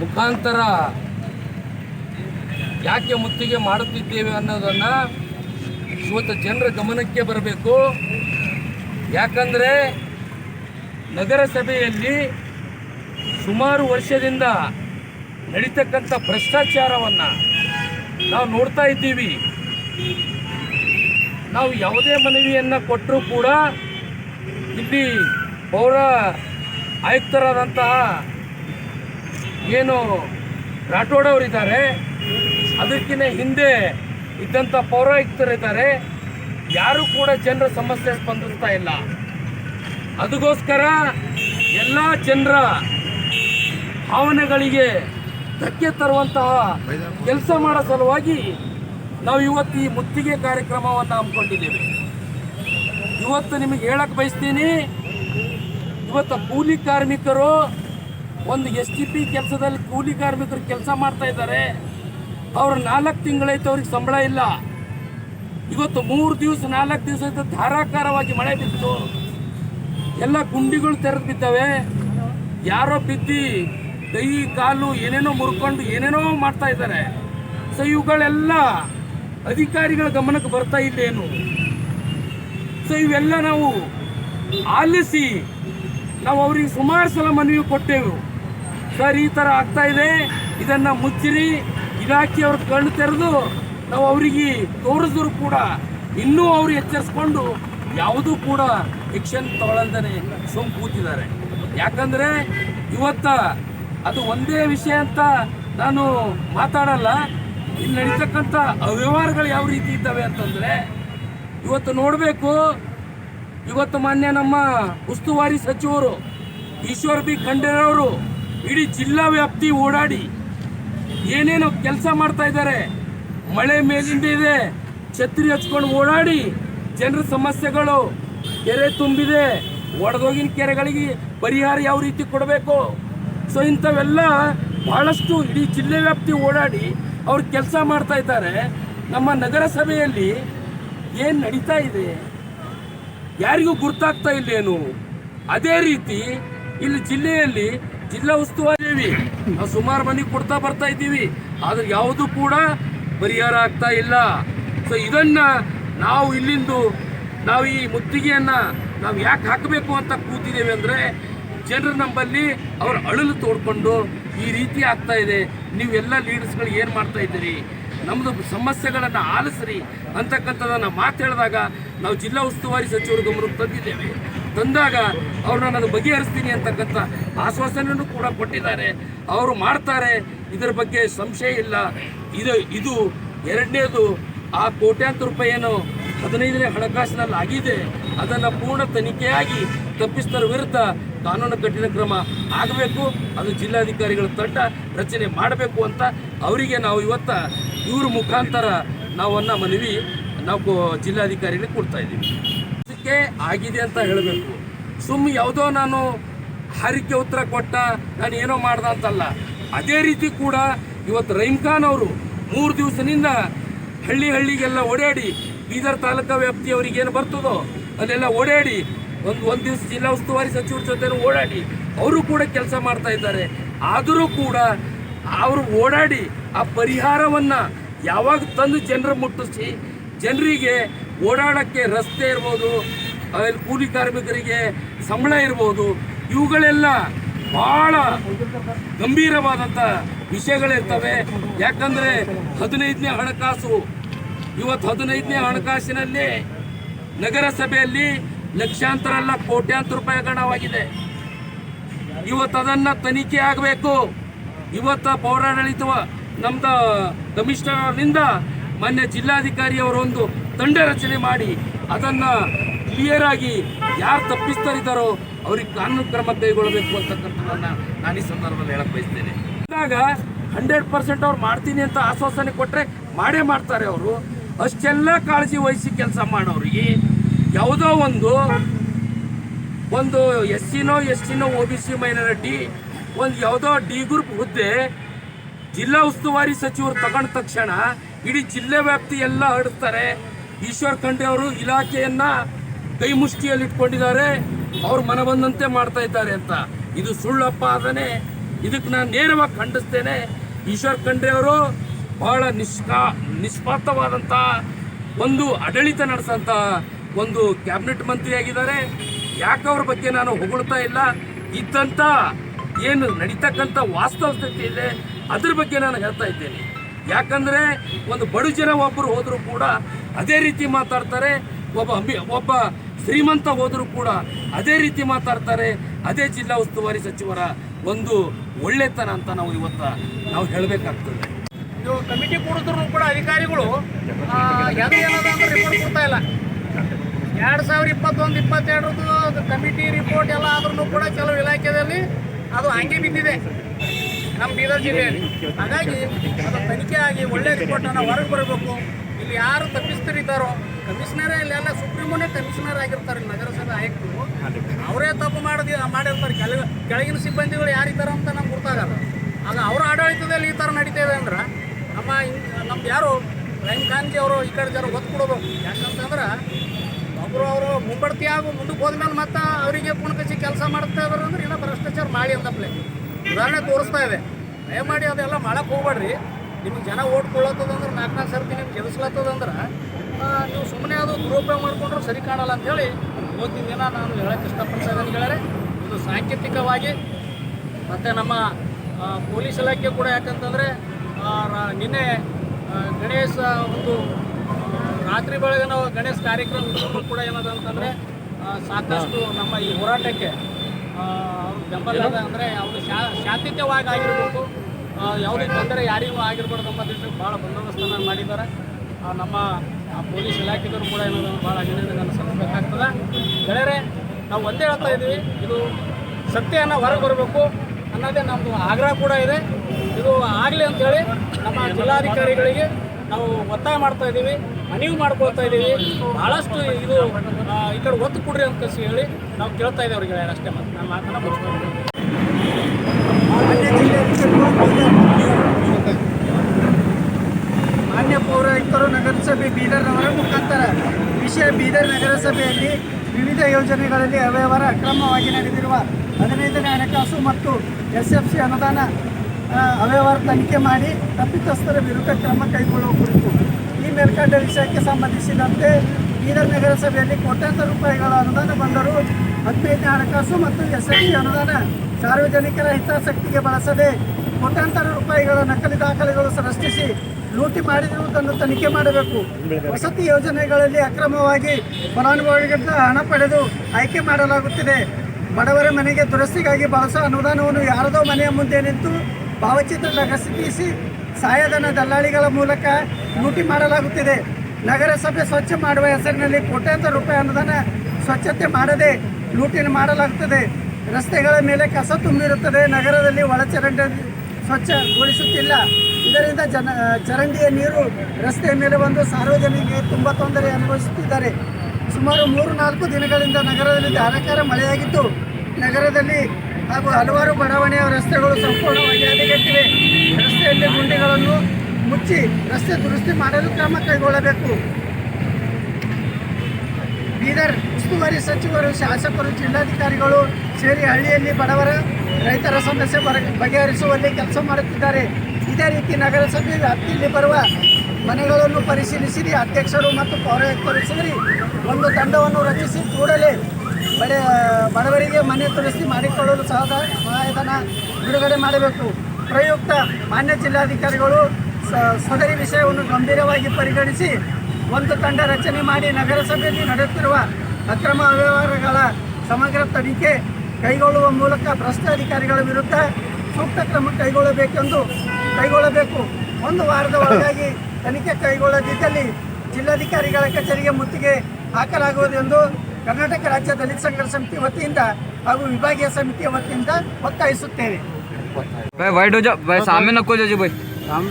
ಮುಖಾಂತರ ಯಾಕೆ ಮುತ್ತಿಗೆ ಮಾಡುತ್ತಿದ್ದೇವೆ ಅನ್ನೋದನ್ನು ಇವತ್ತು ಜನರ ಗಮನಕ್ಕೆ ಬರಬೇಕು. ಯಾಕಂದರೆ ನಗರಸಭೆಯಲ್ಲಿ ಸುಮಾರು ವರ್ಷದಿಂದ ನಡೀತಕ್ಕಂಥ ಭ್ರಷ್ಟಾಚಾರವನ್ನು ನಾವು ನೋಡ್ತಾ ಇದ್ದೀವಿ. ನಾವು ಯಾವುದೇ ಮನವಿಯನ್ನು ಕೊಟ್ಟರೂ ಕೂಡ ಇಲ್ಲಿ ಪೌರ ಆಯುಕ್ತರಾದಂತಹ ಏನು ರಾಠೋಡ್ ಅವರಿದ್ದಾರೆ, ಅದಕ್ಕಿಂತ ಹಿಂದೆ ಇದ್ದಂಥ ಪೌರಾಯುಕ್ತರಿದ್ದಾರೆ ಯಾರೂ ಕೂಡ ಜನರ ಸಮಸ್ಯೆ ಸ್ಪಂದಿಸ್ತಾ ಇಲ್ಲ. ಅದಕ್ಕೋಸ್ಕರ ಎಲ್ಲ ಜನರ ಭಾವನೆಗಳಿಗೆ ಧಕ್ಕೆ ತರುವಂತಹ ಕೆಲಸ ಮಾಡೋ ಸಲುವಾಗಿ ನಾವು ಇವತ್ತು ಈ ಮುತ್ತಿಗೆ ಕಾರ್ಯಕ್ರಮವನ್ನು ಹಮ್ಮಿಕೊಂಡಿದ್ದೇವೆ. ಇವತ್ತು ನಿಮಗೆ ಹೇಳಕ್ಕೆ ಬಯಸ್ತೀನಿ, ಇವತ್ತು ಕೂಲಿ ಕಾರ್ಮಿಕರು, ಒಂದು ಎಸ್ ಟಿ ಪಿ ಕೆಲಸದಲ್ಲಿ ಕೂಲಿ ಕಾರ್ಮಿಕರು ಕೆಲಸ ಮಾಡ್ತಾ ಇದ್ದಾರೆ. ಅವರು ನಾಲ್ಕು ತಿಂಗಳಾಯ್ತು ಅವ್ರಿಗೆ ಸಂಬಳ ಇಲ್ಲ. ಇವತ್ತು ಮೂರು ದಿವಸ, ನಾಲ್ಕು ದಿವಸ ಆಯ್ತು ಧಾರಾಕಾರವಾಗಿ ಮಳೆ ಬಿತ್ತು. ಎಲ್ಲ ಗುಂಡಿಗಳು ತೆರೆದು ಬಿದ್ದಾವೆ. ಯಾರೋ ಬಿದ್ದಿ ಕೈ ಕಾಲು ಏನೇನೋ ಮುರ್ಕೊಂಡು ಏನೇನೋ ಮಾಡ್ತಾ ಇದ್ದಾರೆ. ಸೊ ಇವುಗಳೆಲ್ಲ ಅಧಿಕಾರಿಗಳ ಗಮನಕ್ಕೆ ಬರ್ತಾ ಇಲ್ಲೇನು ಸೊ ಇವೆಲ್ಲ ನಾವು ಆಲಿಸಿ ನಾವು ಅವ್ರಿಗೆ ಸುಮಾರು ಸಲ ಮನವಿ ಕೊಟ್ಟೆವು. ಸರ್ ಈ ಥರ ಆಗ್ತಾ ಇದೆ, ಇದನ್ನು ಮುಚ್ಚಿರಿ ಇಲಾಖೆಯವ್ರ ಕಣ್ಣು ತೆರೆದು ನಾವು ಅವರಿಗೆ ತೋರಿಸಿದ್ರು ಕೂಡ ಇನ್ನೂ ಅವರು ಎಚ್ಚರಿಸ್ಕೊಂಡು ಯಾವುದೂ ಕೂಡ ಎಕ್ಷನ್ ತಗೊಳ್ಳಲ್ದೇ ಸುಮ್ ಕೂತಿದ್ದಾರೆ. ಯಾಕಂದರೆ ಇವತ್ತ ಅದು ಒಂದೇ ವಿಷಯ ಅಂತ ನಾನು ಮಾತಾಡಲ್ಲ. ಇಲ್ಲಿ ನಡೀತಕ್ಕಂಥ ಅವ್ಯವಹಾರಗಳು ಯಾವ ರೀತಿ ಇದ್ದಾವೆ ಅಂತಂದರೆ, ಇವತ್ತು ನೋಡಬೇಕು, ಇವತ್ತು ಮಾನ್ಯ ನಮ್ಮ ಉಸ್ತುವಾರಿ ಸಚಿವರು ಈಶ್ವರ್ ಬಿ ಖಂಡೇರವರು ಇಡೀ ಜಿಲ್ಲಾ ವ್ಯಾಪ್ತಿ ಓಡಾಡಿ ಏನೇನು ಕೆಲಸ ಮಾಡ್ತಾ ಇದ್ದಾರೆ. ಮಳೆ ಮೇಲಿಂದ ಇದೆ, ಛತ್ರಿ ಹಚ್ಕೊಂಡು ಓಡಾಡಿ ಜನರ ಸಮಸ್ಯೆಗಳು ಕೆರೆ ತುಂಬಿದೆ, ಒಡೆದೋಗಿನ ಕೆರೆಗಳಿಗೆ ಪರಿಹಾರ ಯಾವ ರೀತಿ ಕೊಡಬೇಕು? ಸೊ ಇಂಥವೆಲ್ಲ ಬಹಳಷ್ಟು ಇಡೀ ಜಿಲ್ಲೆ ವ್ಯಾಪ್ತಿ ಓಡಾಡಿ ಅವ್ರು ಕೆಲಸ ಮಾಡ್ತಾ ಇದ್ದಾರೆ. ನಮ್ಮ ನಗರಸಭೆಯಲ್ಲಿ ಏನು ನಡೀತಾ ಇದೆ? ಯಾರಿಗೂ ಗುರ್ತಾಗ್ತಾ ಇಲ್ಲೇನು? ಅದೇ ರೀತಿ ಇಲ್ಲಿ ಜಿಲ್ಲೆಯಲ್ಲಿ ಜಿಲ್ಲಾ ಉಸ್ತುವಾರಿ ನಾವು ಸುಮಾರು ಮನೆಗೆ ಕೊಡ್ತಾ ಬರ್ತಾ ಇದ್ದೀವಿ. ಆದರೆ ಯಾವುದು ಕೂಡ ಪರಿಹಾರ ಆಗ್ತಾ ಇಲ್ಲ. ಸೊ ಇದನ್ನ ನಾವು ಇಲ್ಲಿಂದು ನಾವು ಈ ಮುತ್ತಿಗೆಯನ್ನ ನಾವು ಯಾಕೆ ಹಾಕಬೇಕು ಅಂತ ಕೂತಿದ್ದೇವೆ ಅಂದ್ರೆ ಜನರು ನಂಬಲ್ಲಿ ಅವ್ರ ಅಳಲು ತೋಡ್ಕೊಂಡು ಈ ರೀತಿ ಆಗ್ತಾ ಇದೆ. ನೀವೆಲ್ಲ ಲೀಡರ್ಸ್ಗಳು ಏನು ಮಾಡ್ತಾ ಇದ್ದೀರಿ? ನಮ್ಮದು ಸಮಸ್ಯೆಗಳನ್ನು ಆಲಿಸ್ರಿ ಅಂತಕ್ಕಂಥದ್ದನ್ನು ಮಾತಾಡಿದಾಗ ನಾವು ಜಿಲ್ಲಾ ಉಸ್ತುವಾರಿ ಸಚಿವರು ಗಮನಕ್ಕೆ ತಂದಿದ್ದೇವೆ. ತಂದಾಗ ಅವ್ರು ನಾನು ಬಗೆಹರಿಸ್ತೀನಿ ಅಂತಕ್ಕಂಥ ಆಶ್ವಾಸನೆಯನ್ನು ಕೂಡ ಕೊಟ್ಟಿದ್ದಾರೆ. ಅವರು ಮಾಡ್ತಾರೆ. ಇದರ ಬಗ್ಗೆ ಸಂಶಯ ಇಲ್ಲ. ಇದು ಇದು ಎರಡನೇದು ಆ ಕೋಟ್ಯಾಂತರ ರೂಪಾಯಿ ಏನು ಹದಿನೈದನೇ ಹಣಕಾಸಿನಲ್ಲಿ ಆಗಿದೆ. ಅದನ್ನು ಪೂರ್ಣ ತನಿಖೆಯಾಗಿ ತಪ್ಪಿಸ್ತರ ವಿರುದ್ಧ ಕಾನೂನು ಕಠಿಣ ಕ್ರಮ ಆಗಬೇಕು. ಅದು ಜಿಲ್ಲಾಧಿಕಾರಿಗಳ ತಂಡ ರಚನೆ ಮಾಡಬೇಕು ಅಂತ ಅವರಿಗೆ ನಾವು ಇವತ್ತ ಇವ್ರ ಮುಖಾಂತರ ನಾವನ್ನ ಮನವಿ ನಾವು ಜಿಲ್ಲಾಧಿಕಾರಿಗಳಿಗೆ ಕೊಡ್ತಾ ಇದ್ದೀವಿ. ಇದಕ್ಕೆ ಆಗಿದೆ ಅಂತ ಹೇಳಬೇಕು. ಸುಮ್ಮ ಯಾವುದೋ ನಾನು ಹಾರಿಕೆ ಉತ್ತರ ಕೊಟ್ಟ, ನಾನು ಏನೋ ಮಾಡ್ದ ಅಂತಲ್ಲ. ಅದೇ ರೀತಿ ಕೂಡ ಇವತ್ತು ರೈಮ್ ಖಾನ್ ಅವರು ಮೂರು ದಿವಸದಿಂದ ಹಳ್ಳಿ ಹಳ್ಳಿಗೆಲ್ಲ ಓಡಾಡಿ ಬೀದರ್ ತಾಲೂಕಾ ವ್ಯಾಪ್ತಿಯವರಿಗೆ ಏನು ಬರ್ತದೋ ಅಲ್ಲೆಲ್ಲ ಓಡಾಡಿ ಒಂದು ಒಂದು ದಿವಸ ಜಿಲ್ಲಾ ಉಸ್ತುವಾರಿ ಸಚಿವರ ಜೊತೆ ಓಡಾಡಿ ಅವರು ಕೂಡ ಕೆಲಸ ಮಾಡ್ತಾ ಇದ್ದಾರೆ. ಆದರೂ ಕೂಡ ಅವರು ಓಡಾಡಿ ಆ ಪರಿಹಾರವನ್ನ ಯಾವಾಗ ತಂದು ಜನರ ಮುಟ್ಟಿಸಿ ಜನರಿಗೆ ಓಡಾಡಕ್ಕೆ ರಸ್ತೆ ಇರ್ಬೋದು, ಆಮೇಲೆ ಕೂಲಿ ಕಾರ್ಮಿಕರಿಗೆ ಸಂಬಳ ಇರ್ಬೋದು, ಇವುಗಳೆಲ್ಲ ಬಹಳ ಗಂಭೀರವಾದಂಥ ವಿಷಯಗಳಿರ್ತವೆ. ಯಾಕಂದ್ರೆ ಹದಿನೈದನೇ ಹಣಕಾಸು, ಇವತ್ತು ಹದಿನೈದನೇ ಹಣಕಾಸಿನಲ್ಲಿ ನಗರಸಭೆಯಲ್ಲಿ ಲಕ್ಷಾಂತರ ಅಲ್ಲ, ಕೋಟ್ಯಾಂತರ ರೂಪಾಯಿ ಹಣವಾಗಿದೆ ಇವತ್ತು ಅದನ್ನ ತನಿಖೆ ಆಗಬೇಕು. ಇವತ್ತು ಪೌರಾಡಳಿತ ನಮ್ದ ಕಮಿಷನರ್ನಿಂದ ಮಾನ್ಯ ಜಿಲ್ಲಾಧಿಕಾರಿಯವರೊಂದು ತಂಡ ರಚನೆ ಮಾಡಿ ಅದನ್ನ ಕ್ಲಿಯರ್ ಆಗಿ ಯಾರು ತಪ್ಪಿಸ್ತರಿದ್ದಾರೋ ಅವ್ರಿಗೆ ಕಾನೂನು ಕ್ರಮ ಕೈಗೊಳ್ಳಬೇಕು ಅಂತಕ್ಕಂಥದ್ದನ್ನು ನಾನು ಈ ಸಂದರ್ಭದಲ್ಲಿ ಹೇಳಕ್ ಬಯಸ್ತೇನೆ. ಇದಾಗ ಹಂಡ್ರೆಡ್ ಪರ್ಸೆಂಟ್ ಅವ್ರು ಮಾಡ್ತೀನಿ ಅಂತ ಆಶ್ವಾಸನೆ ಕೊಟ್ಟರೆ ಮಾಡೇ ಮಾಡ್ತಾರೆ ಅವರು. ಅಷ್ಟೆಲ್ಲ ಕಾಳಜಿ ವಹಿಸಿ ಕೆಲಸ ಮಾಡೋರಿಗೆ ಯಾವುದೋ ಒಂದು ಒಂದು ಎಸ್ ಸಿನೋ ಎಸ್ ಟಿನೋ ಒ ಬಿ ಸಿ ಮೈನಾರಿಟಿ ಒಂದು ಯಾವುದೋ ಡಿ ಗ್ರೂಪ್ ಹುದ್ದೆ, ಜಿಲ್ಲಾ ಉಸ್ತುವಾರಿ ಸಚಿವರು ತಗೊಂಡ ತಕ್ಷಣ ಇಡೀ ಜಿಲ್ಲೆ ವ್ಯಾಪ್ತಿ ಎಲ್ಲ ಹರಡಿಸ್ತಾರೆ ಈಶ್ವರ್ ಖಂಡ್ರೆ ಅವರು ಇಲಾಖೆಯನ್ನು ಕೈ ಮುಷ್ಟಿಯಲ್ಲಿ ಇಟ್ಕೊಂಡಿದ್ದಾರೆ. ಅವ್ರು ಮನ ಬಂದಂತೆ ಮಾಡ್ತಾ ಇದ್ದಾರೆ ಅಂತ. ಇದು ಸುಳ್ಳಪ್ಪ ಆದನೆ ಇದಕ್ಕೆ ನಾನು ನೇರವಾಗಿ ಖಂಡಿಸ್ತೇನೆ, ಈಶ್ವರ್ ಖಂಡ್ರೆ ಅವರು ಬಹಳ ನಿಷ್ಕಾ ನಿಷ್ಪಾತವಾದಂಥ ಒಂದು ಆಡಳಿತ ನಡೆಸಂತ ಒಂದು ಕ್ಯಾಬಿನೆಟ್ ಮಂತ್ರಿ ಆಗಿದ್ದಾರೆ. ಯಾಕೆ ಅವ್ರ ಬಗ್ಗೆ ನಾನು ಹೊಗಳ್ತಾ ಇಲ್ಲ? ಇದ್ದಂಥ ಏನು ನಡೀತಕ್ಕಂಥ ವಾಸ್ತವ ಸ್ಥಿತಿ ಇದೆ. ಅದ್ರ ಬಗ್ಗೆ ನಾನು ಹೇಳ್ತಾ ಇದ್ದೇನೆ. ಯಾಕಂದ್ರೆ ಒಂದು ಬಡು ಜನ ಒಬ್ಬರು ಹೋದರೂ ಕೂಡ ಅದೇ ರೀತಿ ಮಾತಾಡ್ತಾರೆ. ಒಬ್ಬ ಅಂಬಿ, ಒಬ್ಬ ಶ್ರೀಮಂತ ಹೋದರೂ ಕೂಡ ಅದೇ ರೀತಿ ಮಾತಾಡ್ತಾರೆ. ಅದೇ ಜಿಲ್ಲಾ ಉಸ್ತುವಾರಿ ಸಚಿವರ ಒಂದು ಒಳ್ಳೆತನ ಅಂತ ನಾವು ಇವತ್ತ ನಾವು ಹೇಳಬೇಕಾಗ್ತದೆ. ಕಮಿಟಿ ಕೂಡಿದ್ರು ಕೂಡ ಅಧಿಕಾರಿಗಳು ಯಾವ್ದು ಏನದ ಅಂದ್ರೆ ರಿಪೋರ್ಟ್ ಕೊಡ್ತಾ ಇಲ್ಲ. ಎರಡು ಸಾವಿರ ಇಪ್ಪತ್ತೊಂದು, ಇಪ್ಪತ್ತೆರಡರದ್ದು ಕಮಿಟಿ ರಿಪೋರ್ಟ್ ಎಲ್ಲ ಆದ್ರೂ ಕೂಡ ಕೆಲವು ಇಲಾಖೆಯಲ್ಲಿ ಅದು ಹಂಗೆ ಬಿದ್ದಿದೆ. ನಮ್ಮ ಬೀದರ್ ಜಿಲ್ಲೆಯಲ್ಲಿ. ಹಾಗಾಗಿ ಅದು ತನಿಖೆ ಆಗಿ ಒಳ್ಳೆ ರಿಪೋರ್ಟನ್ನು ಹೊರಗೆ ಬರಬೇಕು. ಇಲ್ಲಿ ಯಾರು ತಪ್ಪಿಸ್ತರಿದ್ದಾರೋ ಕಮಿಷನರೇ ಇಲ್ಲೆಲ್ಲ ಸುಪ್ರೀಮೋನೇ ಕಮಿಷನರ್ ಆಗಿರ್ತಾರೆ ನಗರಸಭೆ ಆಯುಕ್ತರು. ಅವರೇ ತಪ್ಪು ಮಾಡಿದ, ಮಾಡಿರ್ತಾರೆ. ಕೆಲ, ಕೆಳಗಿನ ಸಿಬ್ಬಂದಿಗಳು ಯಾರಿದ್ದಾರೆ ಅಂತ ನಮ್ಗೆ ಗೊತ್ತಾಗಲ್ಲ. ಆಗ ಅವರ ಆಡಳಿತದಲ್ಲಿ ಈ ಥರ ನಡೀತಾ ಇದೆ ಅಂದ್ರೆ ನಮ್ಮ ನಮ್ದು ಯಾರು? ರೈಮ್ ಖಾನ್ಜಿ ಅವರು ಈ ಕಡೆ ಜನ ಒತ್ತು ಕೊಡಬೇಕು. ಯಾಕಂತಂದ್ರೆ ಒಬ್ಬರು ಅವರು ಮುಂಬಡ್ತಿ ಆಗು ಮುಂದಕ್ಕೆ ಹೋದ್ಮೇಲೆ ಮತ್ತೆ ಅವರಿಗೆ ಪುಣ್ಕಸಿ ಕೆಲಸ ಮಾಡ್ತಾ ಇದಾರೆ ಅಂದ್ರೆ ಇಲ್ಲ ಭ್ರಷ್ಟಾಚಾರ ಮಾಡಿ ಅಂತಪ್ಲೆ ಉದಾಹರಣೆ ತೋರಿಸ್ತಾ ಇದೆ. ದಯಮಾಡಿ ಅದೆಲ್ಲ ಮಾಡಕ್ಕೆ ಹೋಗ್ಬೇಡ್ರಿ. ನಿಮ್ಗೆ ಜನ ಓಟ್ ಕೊಡತ್ತದಂದ್ರೆ ನಾಲ್ಕು ನಾಲ್ಕು ಸರ್ತಿ ನಿಮ್ಗೆ ಗೆಲ್ಲಿಸ್ಲತ್ತದಂದ್ರೆ ಆ, ನೀವು ಸುಮ್ಮನೆ ಅದು ದುರುಪಯೋಗ ಮಾಡಿಕೊಂಡ್ರೆ ಸರಿ ಕಾಣಲ್ಲ ಅಂತೇಳಿ ಇವತ್ತಿನ ದಿನ ನಾನು ಹೇಳಕ್ಕೆ ಇಷ್ಟಪಡ್ತಾ ಗೆಳೆಯರೆ ಇದು ಸಾಂಕೇತಿಕವಾಗಿ ಮತ್ತು ನಮ್ಮ ಪೊಲೀಸ್ ಇಲಾಖೆ ಕೂಡ ಯಾಕಂತಂದರೆ ನಿನ್ನೆ ಗಣೇಶ ಒಂದು ಆ, ಬೆಳಗ್ಗೆ ನಾವು ಗಣೇಶ ಕಾರ್ಯಕ್ರಮ ಕೂಡ ಏನದ ಅಂತಂದರೆ ಸಾಕಷ್ಟು ನಮ್ಮ ಈ ಹೋರಾಟಕ್ಕೆ ಅವ್ರ ಬೆಂಬಲ ಅಂದ್ರೆ ಶಾಂತಿತ್ಯವಾಗಿ ಶಾ ಆಗಿರಬೇಕು ಆ, ಯಾವುದೇ ತೊಂದರೆ ಯಾರಿಗೂ ಆಗಿರ್ಬಾರ್ದು ನಮ್ಮ ದೃಷ್ಟಿಗೆ ಭಾಳ ಬಂದೋಬಸ್ತನ್ನು ಮಾಡಿದ್ದಾರೆ. ನಮ್ಮ ಪೊಲೀಸ್ ಇಲಾಖೆದವರು ಕೂಡ ಏನದ ಭಾಳ ಅಭಿನಂದನೆ ಸಲ್ಲಿಸಬೇಕಾಗ್ತದೆ. ಗೆಳೆಯರೆ ನಾವು ಒಂದೇ ಹೇಳ್ತಾ ಇದ್ದೀವಿ ಇದು ಸತ್ಯನ ಹೊರಗೆ ಬರಬೇಕು ಅನ್ನೋದೇ ನಮ್ಮದು ಆಗ್ರಹ ಕೂಡ ಇದೆ. ಇದು ಆಗಲಿ ಅಂತೇಳಿ ನಮ್ಮ ಜಿಲ್ಲಾಧಿಕಾರಿಗಳಿಗೆ ನಾವು ಒತ್ತಾಯ ಮಾಡ್ತಾ ಇದ್ದೀವಿ. ಮನವಿ ಮಾಡ್ಕೊಳ್ತಾ ಇದ್ದೀವಿ. ಭಾಳಷ್ಟು ಇದು ಈ ಕಡೆ ಒತ್ತು ಕೊಡ್ರಿ ಅಂತ ಹೇಳಿ ನಾವು ಕೇಳ್ತಾ ಇದ್ದೇವೆ ಅವ್ರಿಗೆ ಅಷ್ಟೇ ಮತ್ತೆ. ನಾನು ಮಾತನ್ನ ಮಾನ್ಯ ಪೌರಾಯುಕ್ತರು ನಗರಸಭೆ ಬೀದರ್ ಅವರ ಮುಖಾಂತರ ವಿಷಯ ಬೀದರ್ ನಗರಸಭೆಯಲ್ಲಿ ವಿವಿಧ ಯೋಜನೆಗಳಲ್ಲಿ ಅವ್ಯವಹಾರ ಅಕ್ರಮವಾಗಿ ನಡೆದಿರುವ ಹದಿನೈದನೇ ಹಣಕಾಸು ಮತ್ತು ಎಸ್ ಎಫ್ ಸಿ ಅನುದಾನ ಅವ್ಯವಹಾರ ತನಿಖೆ ಮಾಡಿ ತಪ್ಪಿತಸ್ಥರ ವಿರುದ್ಧ ಕ್ರಮ ಕೈಗೊಳ್ಳುವ ಕುರಿತು ಮೇಲ್ಕಂಡ ವಿಷಯಕ್ಕೆ ಸಂಬಂಧಿಸಿದಂತೆ ಬೀದರ್ ನಗರಸಭೆಯಲ್ಲಿ ಕೋಟ್ಯಾಂತರ ರೂಪಾಯಿಗಳ ಅನುದಾನ ಬಂದರೂ. ಹದಿನೈದನೇ ಹಣಕಾಸು ಮತ್ತು ಎಸ್ ಅನುದಾನ ಸಾರ್ವಜನಿಕರ ಹಿತಾಸಕ್ತಿಗೆ ಬಳಸದೆ ಕೋಟ್ಯಾಂತರ ರೂಪಾಯಿಗಳ ನಕಲಿ ದಾಖಲೆಗಳು ಸೃಷ್ಟಿಸಿ ಲೂಟಿ ಮಾಡಿರುವುದನ್ನು ತನಿಖೆ ಮಾಡಬೇಕು. ವಸತಿ ಯೋಜನೆಗಳಲ್ಲಿ ಅಕ್ರಮವಾಗಿ ಫಲಾನುಭವಿಗಳಿಂದ ಹಣ ಪಡೆದು ಆಯ್ಕೆ ಮಾಡಲಾಗುತ್ತಿದೆ. ಬಡವರ ಮನೆಗೆ ದುರಸ್ತಿಗಾಗಿ ಬಳಸೋ ಅನುದಾನವನ್ನು ಯಾರದೋ ಮನೆಯ ಮುಂದೆ ನಿಂತು ಭಾವಚಿತ್ರ ಲಗಸಿಸಿ ಸಹಾಯಧನ ದಲ್ಲಾಳಿಗಳ ಮೂಲಕ ಲೂಟಿ ಮಾಡಲಾಗುತ್ತಿದೆ. ನಗರಸಭೆ ಸ್ವಚ್ಛ ಮಾಡುವ ಹೆಸರಿನಲ್ಲಿ ಕೋಟ್ಯಾಂತರ ರೂಪಾಯಿ ಅನುದಾನ ಸ್ವಚ್ಛತೆ ಮಾಡದೆ ಲೂಟಿನ ಮಾಡಲಾಗುತ್ತದೆ. ರಸ್ತೆಗಳ ಮೇಲೆ ಕಸ ತುಂಬಿರುತ್ತದೆ. ನಗರದಲ್ಲಿ ಒಳಚರಂಡಿ ಸ್ವಚ್ಛಗೊಳಿಸುತ್ತಿಲ್ಲ. ಇದರಿಂದ ಜನ, ಚರಂಡಿಯ ನೀರು ರಸ್ತೆಯ ಮೇಲೆ ಬಂದು ಸಾರ್ವಜನಿಕರಿಗೆ ತುಂಬ ತೊಂದರೆ ಅನುಭವಿಸುತ್ತಿದ್ದಾರೆ. ಸುಮಾರು ಮೂರು ನಾಲ್ಕು ದಿನಗಳಿಂದ ನಗರದಲ್ಲಿ ಧಾರಾಕಾರ ಮಳೆಯಾಗಿದ್ದು, ನಗರದಲ್ಲಿ ಹಾಗೂ ಹಲವಾರು ಬಡಾವಣೆಯ ರಸ್ತೆಗಳು ಸಂಪೂರ್ಣವಾಗಿ ಹದಗೆಟ್ಟಿವೆ ರಸ್ತೆಯಲ್ಲಿ ಮುಚ್ಚಿ ರಸ್ತೆ ದುರಸ್ತಿ ಮಾಡಲು ಕ್ರಮ ಕೈಗೊಳ್ಳಬೇಕು. ಬೀದರ್ ಉಸ್ತುವಾರಿ ಸಚಿವರು, ಶಾಸಕರು, ಜಿಲ್ಲಾಧಿಕಾರಿಗಳು ಸೇರಿ ಹಳ್ಳಿಯಲ್ಲಿ ಬಡವರ ರೈತರ ಸಮಸ್ಯೆ ಬಗೆಹರಿಸುವಲ್ಲಿ ಕೆಲಸ ಮಾಡುತ್ತಿದ್ದಾರೆ. ಇದೇ ರೀತಿ ನಗರಸಭೆ ವ್ಯಾಪ್ತಿಯಲ್ಲಿ ಬರುವ ಮನೆಗಳನ್ನು ಪರಿಶೀಲಿಸಿ ಅಧ್ಯಕ್ಷರು ಮತ್ತು ಪೌರಾಯುಕ್ತರು ಸೇರಿ ಒಂದು ತಂಡವನ್ನು ರಚಿಸಿ ಕೂಡಲೇ ಬಡ, ಬಡವರಿಗೆ ಮನೆ ದುರಸ್ತಿ ಮಾಡಿಕೊಳ್ಳಲು ಸಹದ, ಸಹಾಯಧನ ಬಿಡುಗಡೆ ಮಾಡಬೇಕು. ಪ್ರಯುಕ್ತ ಮಾನ್ಯ ಜಿಲ್ಲಾಧಿಕಾರಿಗಳು ಸದರಿ ವಿಷಯವನ್ನು ಗಂಭೀರವಾಗಿ ಪರಿಗಣಿಸಿ ಒಂದು ತಂಡ ರಚನೆ ಮಾಡಿ ನಗರಸಭೆಯಲ್ಲಿ ನಡೆಯುತ್ತಿರುವ ಅಕ್ರಮ ಅವ್ಯವಹಾರಗಳ ಸಮಗ್ರ ತನಿಖೆ ಕೈಗೊಳ್ಳುವ ಮೂಲಕ ಭ್ರಷ್ಟ ಅಧಿಕಾರಿಗಳ ವಿರುದ್ಧ ಸೂಕ್ತ ಕ್ರಮ ಕೈಗೊಳ್ಳಬೇಕೆಂದು ಕೈಗೊಳ್ಳಬೇಕು. ಒಂದು ವಾರದ ಒಳಗಾಗಿ ತನಿಖೆ ಕೈಗೊಳ್ಳದಿದ್ದಲ್ಲಿ ಜಿಲ್ಲಾಧಿಕಾರಿಗಳ ಕಚೇರಿಗೆ ಮುತ್ತಿಗೆ ಹಾಕಲಾಗುವುದೆಂದು ಕರ್ನಾಟಕ ರಾಜ್ಯ ದಲಿತ ಸಂಘರ್ಷ ಸಮಿತಿ ವತಿಯಿಂದ ಹಾಗೂ ವಿಭಾಗೀಯ ಸಮಿತಿಯ ವತಿಯಿಂದ ಒತ್ತಾಯಿಸುತ್ತೇವೆ. भाई वाइट हो जा भाई सामने नको जाओ जी भाई हम